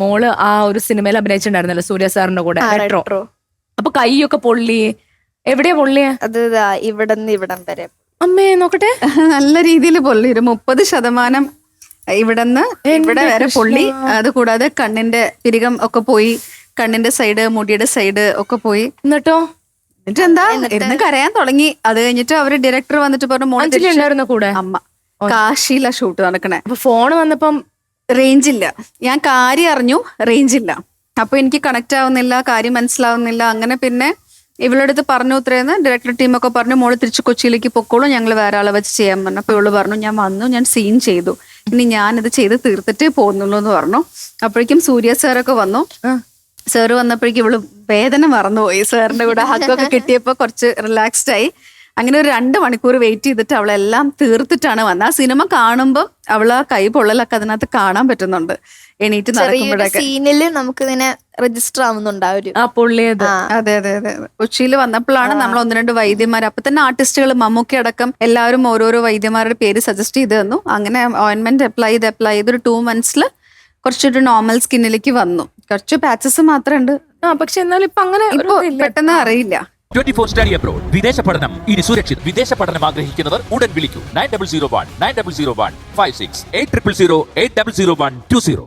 മോൾ ആ ഒരു സിനിമയിൽ അഭിനയിച്ചിട്ടുണ്ടായിരുന്നല്ലോ സൂര്യ സാറിന്റെ കൂടെ. റെട്രോ. അപ്പൊ കൈയൊക്കെ പൊള്ളി. എവിടെയാ പൊള്ളിയാ? അത് ഇവിടുന്ന് ഇവിടം വരെ. അമ്മേ നോക്കട്ടെ. നല്ല രീതിയിൽ പൊള്ളി. ഒരു മുപ്പത് ശതമാനം ഇവിടുന്ന് ഇവിടെ വരെ പൊള്ളി. അത് കൂടാതെ കണ്ണിന്റെ പിരികം ഒക്കെ പോയി കണ്ണിന്റെ സൈഡ് മുടിയുടെ സൈഡ് ഒക്കെ പോയി. എന്നിട്ടോ? എന്നിട്ട്? എന്താ ഇരുന്ന് കരയാൻ തുടങ്ങി. അത് കഴിഞ്ഞിട്ട് അവർ ഡയറക്ടർ വന്നിട്ട് പറഞ്ഞു മോളെ കൂടെ? അമ്മ കാശിയിലാ ഷൂട്ട് നടക്കണേ. അപ്പൊ ഫോൺ വന്നപ്പം റേഞ്ച് ഇല്ല ഞാൻ കാര്യം അറിഞ്ഞു റേഞ്ച് ഇല്ല അപ്പൊ എനിക്ക് കണക്ട് ആവുന്നില്ല കാര്യം മനസ്സിലാവുന്നില്ല. അങ്ങനെ പിന്നെ ഇവളുടെ അടുത്ത് പറഞ്ഞു ഉത്തരേന്ന് ഡയറക്ടർ ടീമൊക്കെ പറഞ്ഞു മോൾ തിരിച്ചു കൊച്ചിയിലേക്ക് പൊക്കോളൂ ഞങ്ങൾ വേറെ ആളെ വെച്ച് ചെയ്യാൻ പറഞ്ഞു. അപ്പൊ ഇവൾ പറഞ്ഞു ഞാൻ വന്നു ഞാൻ സീൻ ചെയ്തു. ഇനി ഞാൻ ഇത് ചെയ്ത് തീർത്തിട്ട് പോകുന്നുള്ളൂ എന്ന് പറഞ്ഞു. അപ്പോഴേക്കും സൂര്യ സാറൊക്കെ വന്നു. സാറ് വന്നപ്പോഴേക്കും ഇവൾ വേദന മറന്നുപോയി. സാറിന്റെ കൂടെ ഹക്കൊക്കെ കിട്ടിയപ്പോ കുറച്ച് റിലാക്സ്ഡ് ആയി. അങ്ങനെ ഒരു രണ്ട് മണിക്കൂർ വെയിറ്റ് ചെയ്തിട്ട് അവളെല്ലാം തീർത്തിട്ടാണ് വന്നത്. ആ സിനിമ കാണുമ്പോൾ അവൾ ആ കൈ പൊള്ളലൊക്കെ അതിനകത്ത് കാണാൻ പറ്റുന്നുണ്ട്. എണീറ്റ് നടക്കുമ്പോഴൊക്കെ. സീനിൽ നമുക്ക് ഇങ്ങനെ രജിസ്റ്റർ ആവുന്നുണ്ട് ആ ഒരു ആ പൊള്ളിയത്. അതെ അതെ അതെ. കൊച്ചിയിൽ വന്നപ്പോഴാണ് നമ്മൾ ഒന്ന് രണ്ട് വൈദ്യന്മാർ അപ്പൊ തന്നെ ആർട്ടിസ്റ്റുകൾ മമ്മൂക്കി അടക്കം എല്ലാവരും ഓരോരോ വൈദ്യന്മാരുടെ പേര് സജസ്റ്റ് ചെയ്ത് തന്നു. അങ്ങനെ ഓയിൻമെന്റ് അപ്ലൈ ചെയ്ത് അപ്ലൈ ചെയ്ത് ഒരു ടു മന്ത്സിൽ കുറച്ചൊരു നോർമൽ സ്കിന്നിലേക്ക് വന്നു. കുറച്ച് പാച്ചസ് മാത്രമേ ഉണ്ട്. ആ പക്ഷെ എന്നാലും ഇപ്പൊ അങ്ങനെ ഇപ്പൊ പെട്ടെന്ന് അറിയില്ല. ട്വന്റി ഫോർ സ്റ്റഡി അബ്രോഡ് വിദേശ പഠനം. ഇനി സുരക്ഷിത്. വിദേശ പഠനം ആഗ്രഹിക്കുന്നവർ ഉടൻ വിളിക്കൂ. Nine double zero one nine double zero one five six eight triple zero eight double zero one two zero